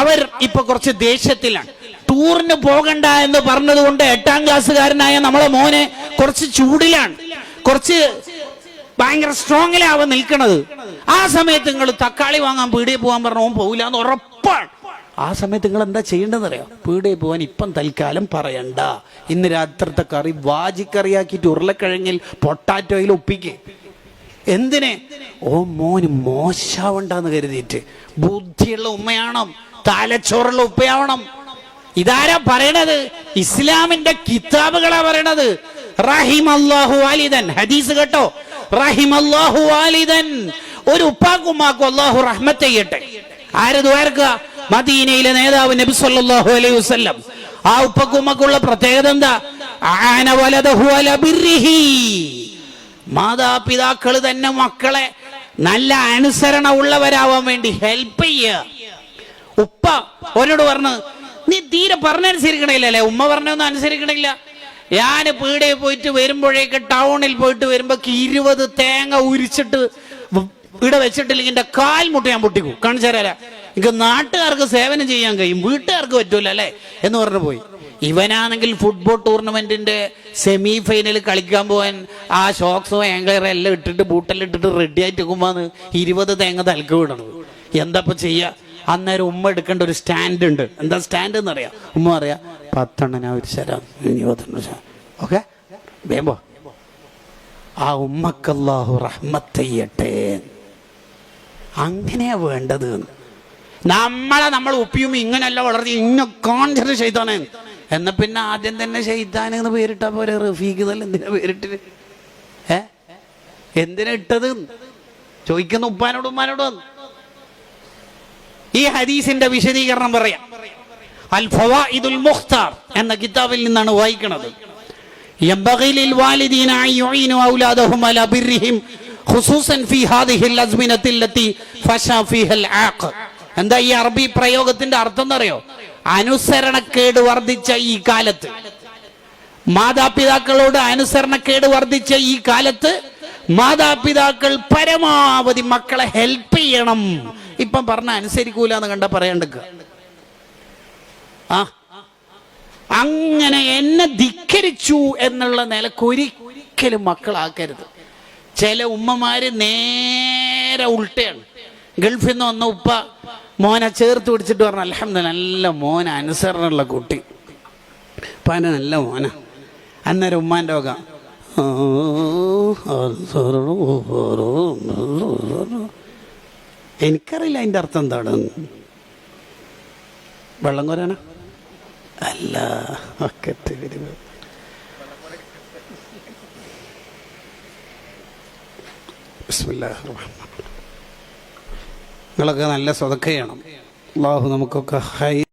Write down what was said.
അവർ ഇപ്പൊ കുറച്ച് ദേഷ്യത്തിലാണ്. ടൂറിന് പോകണ്ട എന്ന് പറഞ്ഞതുകൊണ്ട് എട്ടാം ക്ലാസ്സുകാരനായ നമ്മളെ മോനെ കുറച്ച് ചൂടിലാണ്. കുറച്ച് ഭയങ്കര സ്ട്രോങ്ങിലാവ നിൽക്കണത്. ആ സമയത്ത് നിങ്ങൾ തക്കാളി വാങ്ങാൻ പീടിയെ പോകാൻ പറഞ്ഞ ഓൻ പോകില്ല എന്ന് ഉറപ്പാണ്. ആ സമയത്ത് നിങ്ങൾ എന്താ ചെയ്യേണ്ടതെന്ന് അറിയാം പീടിയെ പോകാൻ ഇപ്പം തൽക്കാലം പറയണ്ട. ഇന്ന് രാത്രിത്തെ കറി വാജിക്കറിയാക്കിയിട്ട് ഉരുളക്കിഴങ്ങിൽ പൊട്ടാറ്റോയിൽ ഒപ്പിക്കേ. എന്തിനെ? ഓ മോന് മോശാവണ്ടെന്ന് കരുതിയിട്ട്. ബുദ്ധിയുള്ള ഉമ്മയാണം? തലച്ചോറുള്ള ഉപ്പയാവണം. ഇതാരാ പറയണത്? ഇസ്ലാമിന്റെ കിതാബുകളാ പറയണത്. റഹിം അള്ളാഹു വാലിദൻ ഹദീസ് കേട്ടോ? റഹിം അള്ളാഹു വാലിദൻ ഒരു ഉപ്പാക്കുമ്മാക്കും അള്ളാഹു റഹ്മത്ത് ചെയ്യട്ടെ. ആര് ദ്വാരക്കുക മദീനയിലെ നേതാവ് നബി സല്ലല്ലാഹു അലൈഹി വസല്ലം. ആ ഉപ്പക്കുമ്മക്കുള്ള പ്രത്യേകത എന്താ? ആന വലദഹു അല ബിർരിഹി. മാതാപിതാക്കൾ തന്നെ മക്കളെ നല്ല അനുസരണ ഉള്ളവരാവാൻ വേണ്ടി ഹെൽപ്പ് ചെയ്യുക. ഉപ്പ ഓരോട് പറഞ്ഞു നീ തീരെ പറഞ്ഞനുസരിക്കണില്ലല്ലേ? ഉമ്മ പറഞ്ഞൊന്നും അനുസരിക്കണില്ല. ഞാൻ പീടയിൽ പോയിട്ട് വരുമ്പോഴേക്ക് ടൗണിൽ പോയിട്ട് വരുമ്പോ ഇരുപത് തേങ്ങ ഉരിച്ചിട്ട് ഇവിടെ വെച്ചിട്ടില്ലെങ്കിൽ എന്റെ കാൽ മുട്ട ഞാൻ പൊട്ടിക്കും. കാണിച്ചു തരാ എനിക്ക് നാട്ടുകാർക്ക് സേവനം ചെയ്യാൻ കഴിയും വീട്ടുകാർക്ക് പറ്റൂല അല്ലേ? എന്ന് പറഞ്ഞു പോയി. ഇവനാണെങ്കിൽ ഫുട്ബോൾ ടൂർണമെന്റിന്റെ സെമി ഫൈനൽ കളിക്കാൻ പോവാൻ ആ ഷോക്സും ആംഗ്ലറും എല്ലാം ഇട്ടിട്ട് ബൂട്ടെല്ലാം ഇട്ടിട്ട് റെഡി ആയിട്ട് നിൽക്കുമ്പോൾ ഇരുപത് തേങ്ങ തലക്ക് വിടണത് എന്താ ഇപ്പൊ ചെയ്യാ? അന്നേരം ഉമ്മ എടുക്കേണ്ട ഒരു സ്റ്റാൻഡ് ഉണ്ട്. എന്താ സ്റ്റാൻഡ് എന്ന് എന്നറിയാം? ഉമ്മ അറിയാം പത്തെണ്ണനാ ഒരു ശരം. ഓക്കെ? വേമ്പോ ആ ഉമ്മക്കല്ലാഹു റഹ്മത്തയ്യട്ടെ അങ്ങനെയാ വേണ്ടത്. നമ്മളെ നമ്മൾ ഉപ്പിയും ഇങ്ങനെയല്ല വളർത്തി ഇങ്ങ കോൺഷ്യസ് ചെയ്താനേ. എന്നാ പിന്നെ ആദ്യം തന്നെ ചെയ്താൻ എന്ന് പേരിട്ടാ പോലെ റഫീഖ് തല്ല എന്തിനാ പേരിട്ട് ഏ? എന്തിനാ ഇട്ടത്? ചോദിക്കുന്ന ഉപ്പാനോട് ഉമ്മാനോട്. ഈ ഹദീസിന്റെ വിശദീകരണം പറയാം. അൽ ഫവാഇദുൽ മുഖ്താർ എന്ന കിതാബിൽ നിന്നാണ് വായിക്കുന്നത് എന്താ ഈ അറബി പ്രയോഗത്തിന്റെ അർത്ഥം എന്നറിയോ? അനുസരണക്കേട് വർദ്ധിച്ച ഈ കാലത്ത്. മാതാപിതാക്കളോട് അനുസരണക്കേട് വർദ്ധിച്ച ഈ കാലത്ത് മാതാപിതാക്കൾ പരമാവധി മക്കളെ ഹെൽപ്പ് ചെയ്യണം. ഇപ്പം പറഞ്ഞ അനുസരിക്കൂല എന്ന് കണ്ട പറയണ്ട ആ? അങ്ങനെ എന്നെ ധിക്കരിച്ചു എന്നുള്ള നിലക്കൊരിക്കലും മക്കളാക്കരുത്. ചില ഉമ്മമാര് നേരെ ഉൾട്ടയാണ്. ഗൾഫിൽ നിന്ന് വന്ന ഉപ്പ മോനെ ചേർത്ത് പിടിച്ചിട്ട് പറഞ്ഞു അലഹമ്മ നല്ല മോന അനുസരണമുള്ള കുട്ടി. ഉപ്പാന നല്ല മോന. അന്നേരം ഉമ്മാന്റെ വക എനിക്കറിയില്ല അതിന്റെ അർത്ഥം എന്താണ്. വെള്ളം കോരാന? അല്ല. നിങ്ങളൊക്കെ നല്ല സ്വതക്കയാണ്. ബാഹു നമുക്കൊക്കെ ഹൈ